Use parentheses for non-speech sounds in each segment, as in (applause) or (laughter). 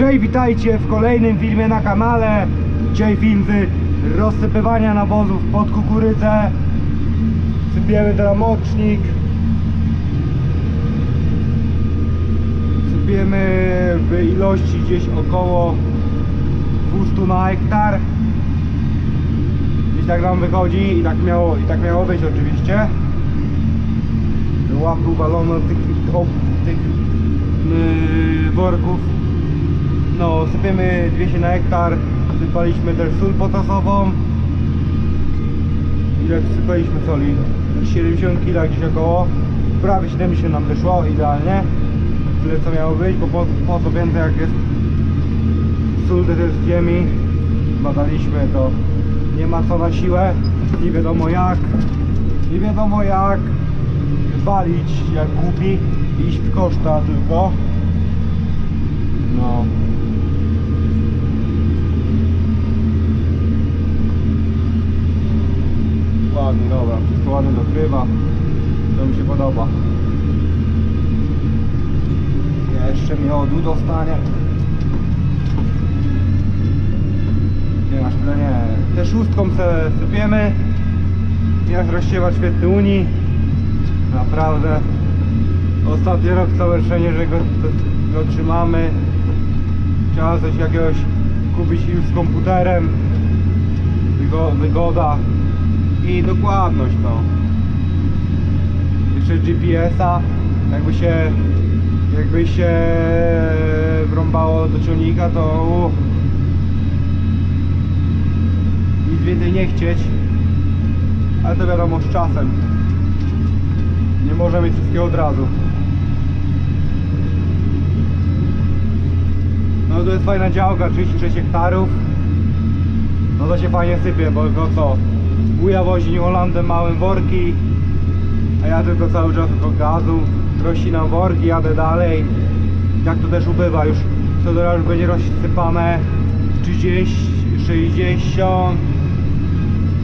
Cześć, witajcie w kolejnym filmie na kanale. Dzisiaj film z rozsypywania nawozów pod kukurydzę. Sypiemy teraz mocznik. Sypiemy w ilości gdzieś około 200 na hektar. Gdzieś tak nam wychodzi i tak miało, i tak miało być oczywiście. Uwalono od tych, od tych yy, worków. No, sypiemy 200 na hektar. Sypaliśmy też sól potasową. Ile sypaliśmy soli? 70 kg gdzieś około. Prawie 70 nam wyszło, idealnie. Tyle co miało być, bo po, po co więcej jak jest sól też jest z ziemi. Badaliśmy to. Nie ma co na siłę. Nie wiadomo jak. Nie wiadomo jak walić jak głupi. Iść w koszta tylko. No. Ładnie, dobra, wszystko ładnie dokrywa. To mi się podoba. Jeszcze miodu dostanie. Nie masz tyle nie. Te szóstką se sypiemy. Jak rozsiewa świetny Unii. Naprawdę. Ostatni rok całe szczęście, że go, go trzymamy. Trzeba coś jakiegoś kupić już z komputerem. Wygo, wygoda i dokładność no. Jeszcze GPS-a, jakby się jakby się wrąbało do ciągnika, to uff, nic więcej nie chcieć, ale to wiadomo z czasem. Nie może mieć wszystkiego od razu. No to jest fajna działka, 36 hektarów. No to się fajnie sypie, bo go co? Wuja wozi Holandem małym worki, a ja tylko cały czas tylko gazu, rozcinam worki, jadę dalej. Jak to też ubywa, już co teraz już będzie rozsypane 30, 60,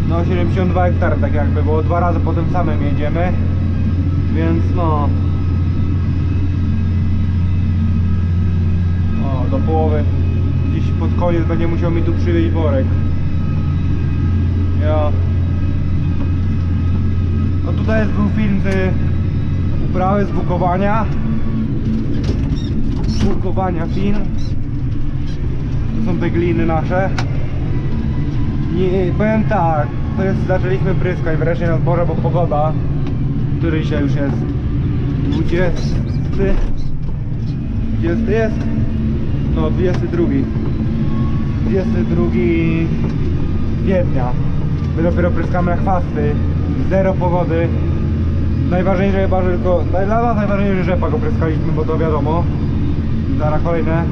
no 72 hektary tak jakby, bo dwa razy po tym samym jedziemy, więc no. O, do połowy, gdzieś pod koniec będzie musiał mi tu przywieźć worek. Ja. No tutaj jest był film z uprawy, z bukowania. Bukowania film. To są te gliny nasze. Nie, powiem tak, to jest, zaczęliśmy pryskać wreszcie na zborze, bo pogoda, który dzisiaj już jest 20, 20 jest? No 22. 22 kwietnia. My dopiero pryskamy chwasty. Zero pogody. Najważniejsze chyba, że tylko. Dla nas najważniejsze, że rzepak opryskaliśmy, bo to wiadomo. Zaraz kolejne.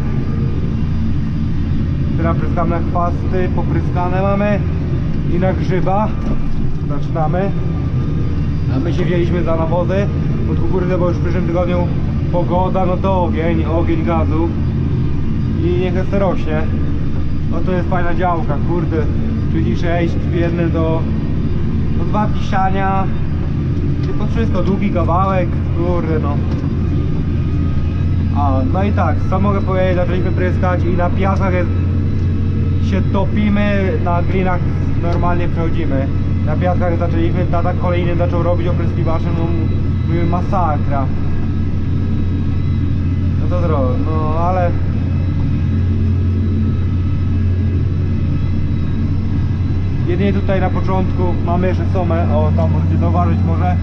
Teraz pryskamy chwasty, popryskane mamy. I na grzyba. Zaczynamy. A my się wzięliśmy za nawozy pod kukurydzę, bo już w przyszłym tygodniu pogoda, no to ogień, ogień gazu. I niech to rośnie. No to jest fajna działka, kurde. 36 w jednym do, do dwa piszania. Tylko wszystko, długi kawałek, kurde no. A, no i tak, co mogę powiedzieć, zaczęliśmy pryskać i na piasach jest, się topimy, na glinach normalnie przechodzimy. Na piaskach zaczęliśmy, tata kolejny zaczął robić opryskiwacze, no mówimy masakra. No to zrobię, no ale Jedynie tutaj na początku mamy jeszcze słomę, o tam możecie zauważyć może.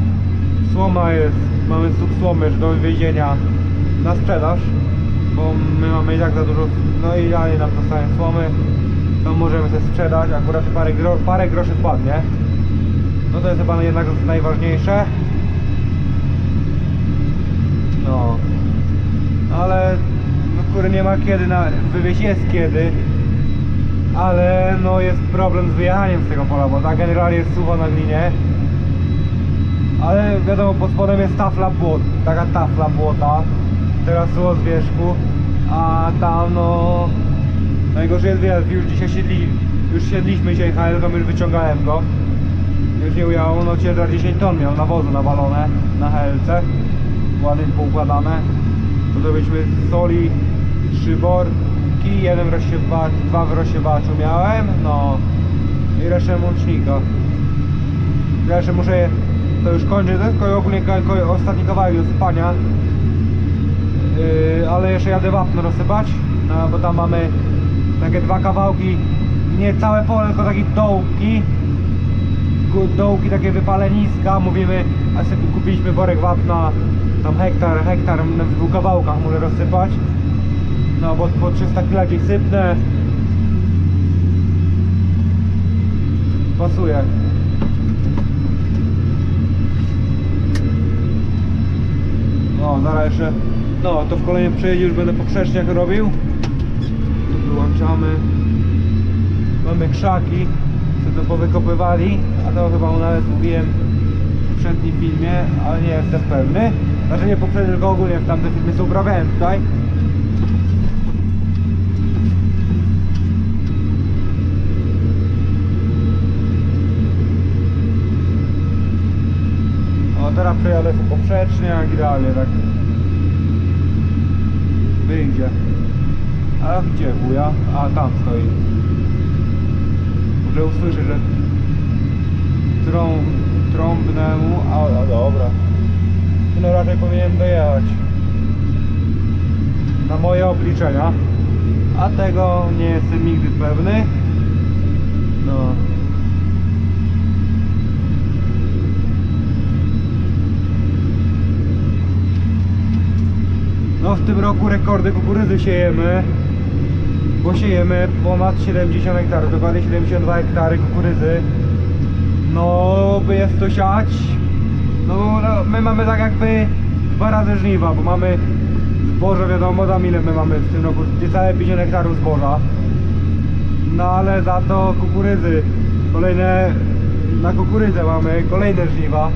Słoma jest, mamy stóp słomy do wywiezienia na sprzedaż Bo my mamy i tak za dużo, no i dalej nam zostają słomy. To możemy sobie sprzedać, akurat parę, gro, parę groszy spadnie. No to jest chyba jednak najważniejsze. No. Ale no kurde nie ma kiedy na wywieźć jest kiedy ale no jest problem z wyjechaniem z tego pola, bo tak generalnie jest sucho na glinie ale wiadomo pod spodem jest tafla błot, taka tafla błota. Teraz było z wierzchu a tam no najgorzej jest wielki, już dzisiaj siedli już siedliśmy dzisiaj HL, już wyciągałem go. Już nie ujało, no ciężar 10 ton miał nawozu nawalone na HLC ładnie poukładane. To zrobiliśmy soli, szybor kawałki, jeden w rozsiewaczu, dwa w rozsiewaczu miałem, no i resztę łącznika. Jeszcze muszę, to już kończę, to jest ko- ogólnie ostatni kawałek do sypania. Yy, ale jeszcze jadę wapno rozsypać, no, bo tam mamy takie dwa kawałki, nie całe pole, tylko takie dołki, dołki, takie wypaleniska, mówimy, a sobie kupiliśmy worek wapna, tam hektar, hektar na dwóch kawałkach może rozsypać, no bo po 300 kg gdzieś sypnę, pasuje. No, zaraz jeszcze, no to w kolejnym przejeździe już będę poprzeczniak robił. Tu wyłączamy. Mamy krzaki, co to powykopywali, a to chyba nawet mówiłem w poprzednim filmie, ale nie jestem pewny. Znaczy nie poprzednim, tylko ogólnie w tamtym filmie co uprawiałem tutaj. Przejadę sobie poprzeczniak, idealnie tak wyjdzie. A gdzie wuja? A tam stoi. Może usłyszę, że trą, trąbnę mu, a, a dobra. No raczej powinienem dojechać. Na moje obliczenia. A tego nie jestem nigdy pewny. No. No w tym roku rekordy kukurydzy siejemy, bo siejemy ponad 70 hektarów, dokładnie 72 hektary kukurydzy. No by jest to siać, no, no my mamy tak jakby dwa razy żniwa, bo mamy zboże wiadomo tam ile my mamy w tym roku, niecałe 50 hektarów zboża. No ale za to kukurydzy, kolejne, na kukurydzę mamy kolejne żniwa.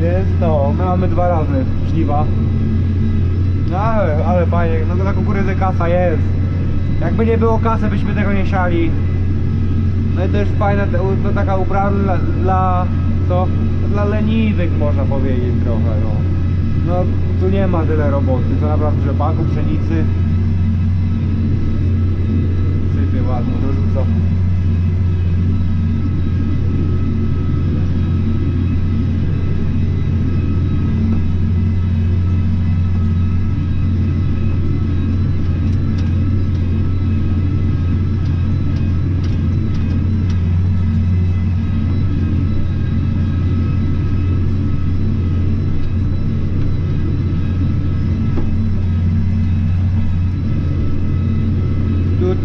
Więc no, my mamy dwa razy żniwa. No ale, ale fajnie, no na kukurydzę kasa jest. Jakby nie było kasy, byśmy tego nie siali. No i jest fajna no, taka uprawa dla, dla co? Dla leniwych można powiedzieć trochę, no. No tu nie ma tyle roboty, to naprawdę rzepaku, pszenicy. Sypie ładnie, dorzuca.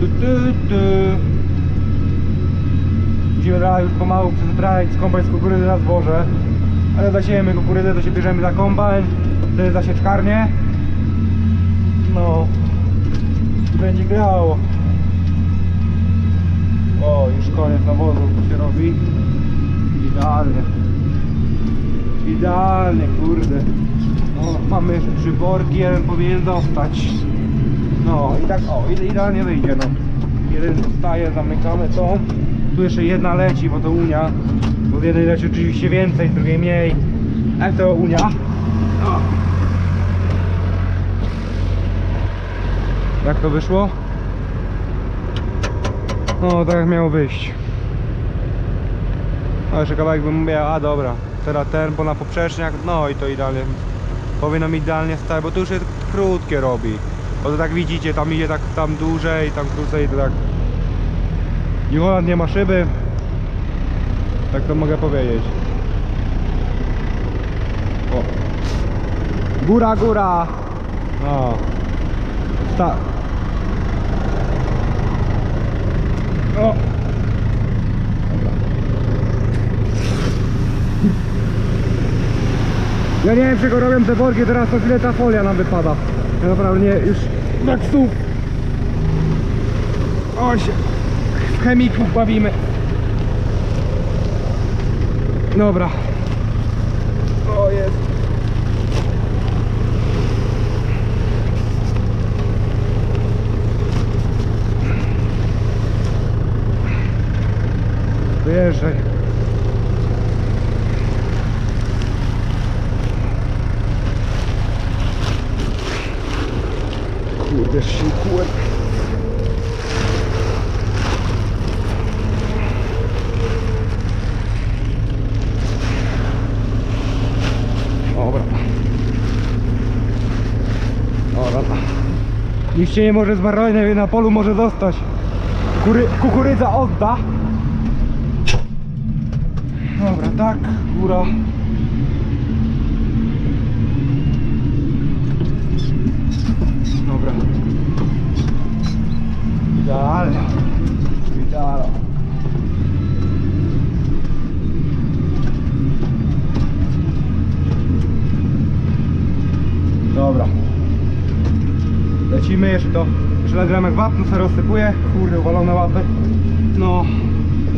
Tu, tu, tu. Musimy już pomału przyzbrać skąpać z kukurydzy na zboże. Ale zasiejemy kukurydzę, to się bierzemy za kombajn, to jest zasieczkarnie. No. Będzie grało. O, już koniec nawozu się robi. Idealnie. Idealnie, kurde. No, mamy worki, jeden powinien dostać. No i tak, o, ide- idealnie wyjdzie, no. Jeden zostaje, zamykamy tą. Tu jeszcze jedna leci, bo to Unia. Bo z jednej leci oczywiście więcej, z drugiej mniej. Jak to Unia? O. Jak to wyszło? No, tak jak miało wyjść. No, jeszcze kawałek bym miał, a dobra. Teraz ten, bo na poprzeczniak, no i to idealnie. Powinno mi idealnie stać, bo to już jest krótkie robi. Bo to tak widzicie, tam idzie tak tam dłużej, tam krócej, to tak. New Holland nie ma szyby. Tak to mogę powiedzieć. O. Góra, góra! O. Sta. O. Ja nie wiem czego robią te worki, teraz to ile ta folia nam wypada. Naprawdę już stóp. O się, w chemików bawimy. Dobra. O jest. Wyjeżdżaj. też się ukułem. Dobra. Dobra. Nikt się nie może zmarnować, na polu może zostać. Kury, kukurydza odda. Dobra, tak, góra. Idealnie. Idealnie. Dobra. Lecimy jeszcze to. Jeszcze nagram jak wapno sobie rozsypuję. Kurde, uwalone łapy. No.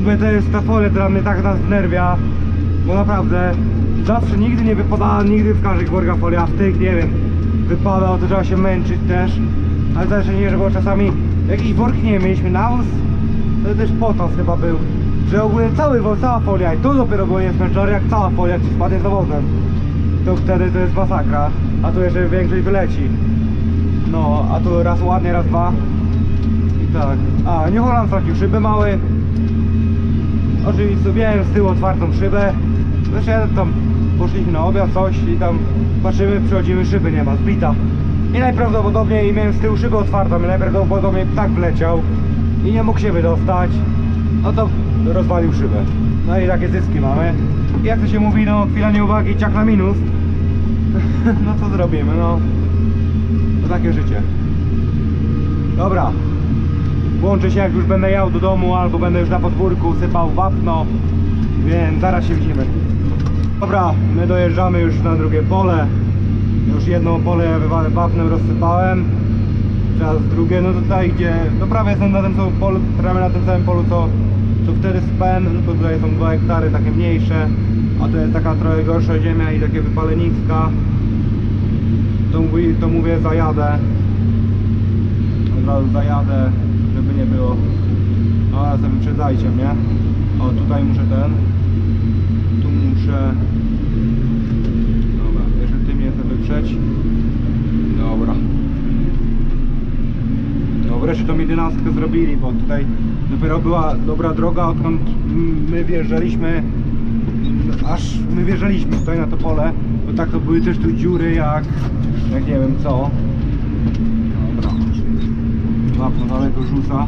Mówię, to jest ta folia, która mnie tak nas nerwia. Bo naprawdę zawsze nigdy nie wypada, nigdy w każdych workach folia, w tych nie wiem. Wypada, to trzeba się męczyć też. Ale też nie, że bo czasami jakiś worki nie mieliśmy nawóz. To też potos chyba był. Że ogólnie cały wor, cała folia i tu dopiero było niezmęczone jak cała folia ci spadnie z dowozem. To wtedy to jest masakra. A tu jeszcze większość wyleci. No, a tu raz ładnie, raz dwa. I tak. A, New Holland stracił szyby małe. Oczywiście wiem z tyłu otwartą szybę. Zresztą tam poszliśmy na obiad coś i tam patrzymy, przychodzimy, szyby nie ma, zbita. I najprawdopodobniej miałem z tyłu szybę otwartą i najprawdopodobniej ptak wleciał i nie mógł się wydostać. No to rozwalił szybę. No i takie zyski mamy. I jak to się mówi, no chwila nieuwagi, ciach na minus. (laughs) no co zrobimy, no. To takie życie. Dobra. Włączę się jak już będę jechał do domu albo będę już na podwórku sypał wapno. Więc zaraz się widzimy. Dobra, my dojeżdżamy już na drugie pole. Już jedno pole wapnem rozsypałem. Teraz drugie, no tutaj gdzie, no prawie jestem na tym samym polu, prawie na tym samym polu co, co wtedy sypałem, no to tutaj są 2 hektary takie mniejsze, a to jest taka trochę gorsza ziemia i takie wypaleniska. To, mówi, to mówię zajadę. Od razu zajadę, żeby nie było. No ale sobie wyprzedzajcie mnie. O tutaj muszę ten. Tu muszę. Dobra. No wreszcie tą jedenastkę zrobili, bo tutaj dopiero była dobra droga, odkąd my wjeżdżaliśmy, aż my wjeżdżaliśmy tutaj na to pole, bo tak to były też tu dziury jak, jak nie wiem co. Dobra. Wapno daleko rzuca,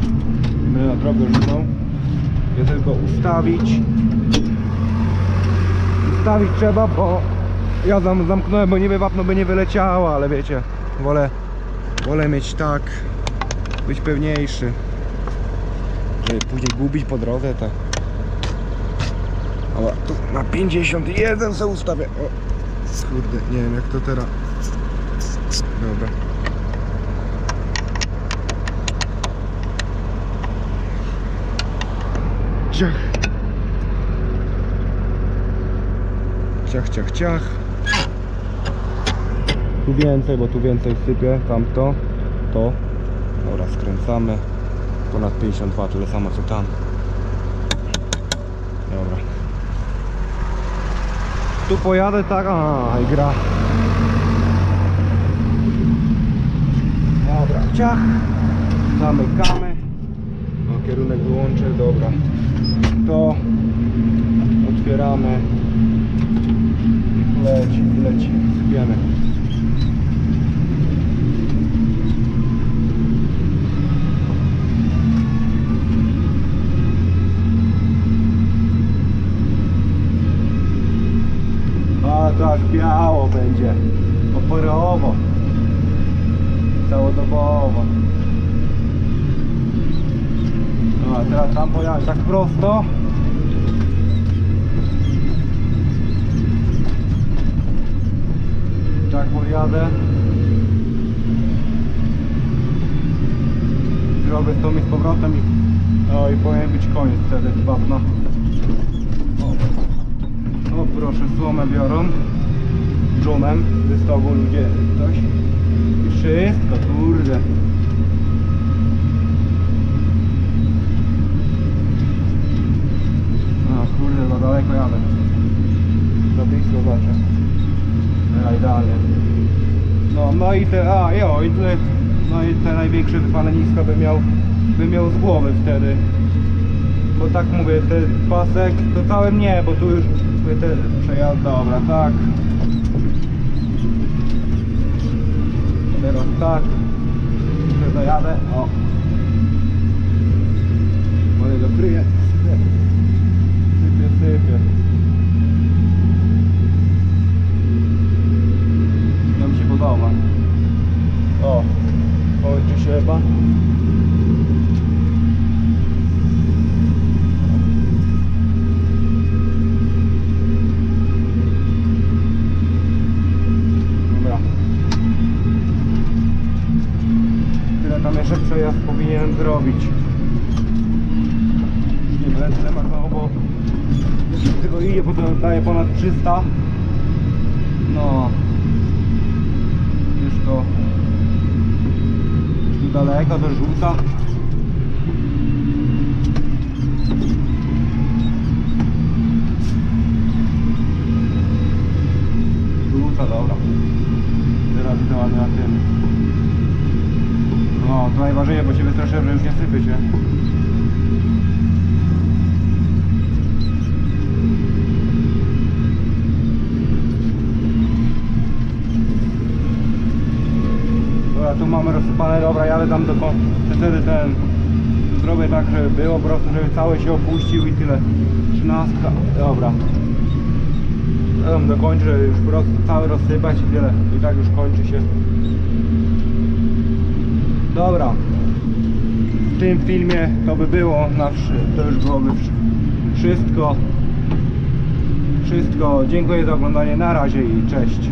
będę na drogę rzucał. Ja tylko ustawić. Ustawić trzeba, bo ja zam, zamknąłem, bo niby wapno by nie wyleciało, ale wiecie, wolę, wolę mieć tak, być pewniejszy. Żeby później gubić po drodze, to... Dobra, tu na 51 se ustawię. O, kurde, nie wiem jak to teraz. Dobra. Ciach. Ciach, ciach, ciach. Tu więcej, bo tu więcej sypię, tamto, to. Dobra, skręcamy. Ponad 52, tyle samo co tam. Dobra. Tu pojadę tak, a i gra. Dobra, ciach. Zamykamy. O, kierunek wyłączę, dobra. To otwieramy. Leci, leci, sypiemy. A tak biało będzie. Oporowo. Całodobowo. No a teraz tam pojechać tak prosto. Tak pojadę. Zrobię z tą i z powrotem i, no, i powinien być koniec wtedy wapna. Proszę, słomę biorą. Dżumem ze stogu ludzie ktoś i wszystko, kurde. A kurde, za daleko jadę. Za blisko zobaczę. Ja idealnie. No, no i te, a jo, i te, no i te największe wypaleniska bym miał bym miał z głowy wtedy. Bo tak mówię, ten pasek to całym nie, bo tu już te przejazd, dobra, tak. Teraz tak. jadę. O. Wolę go kryję. Sypie, sypie. To mi się podoba. O, kończy się chyba. Dobra. Tyle tam jeszcze przejazd powinienem zrobić. Już nie będę marnował, bo jeśli tylko idzie, potem daje ponad 300. No. Już to tu daleko to rzuca. Rzuca, dobra. Teraz to ładnie na tym. No, to najważniejsze, bo się wystraszę, że już nie sypie się. Tu mamy rozsypane, dobra, jadę tam do końca. Wtedy ten zrobię tak, żeby było po prostu, żeby cały się opuścił i tyle. Trzynastka, dobra. Ja tam dokończę już po prostu cały rozsypać i tyle. I tak już kończy się. Dobra. W tym filmie to by było na to już byłoby wszy- wszystko. Wszystko. Dziękuję za oglądanie. Na razie i cześć.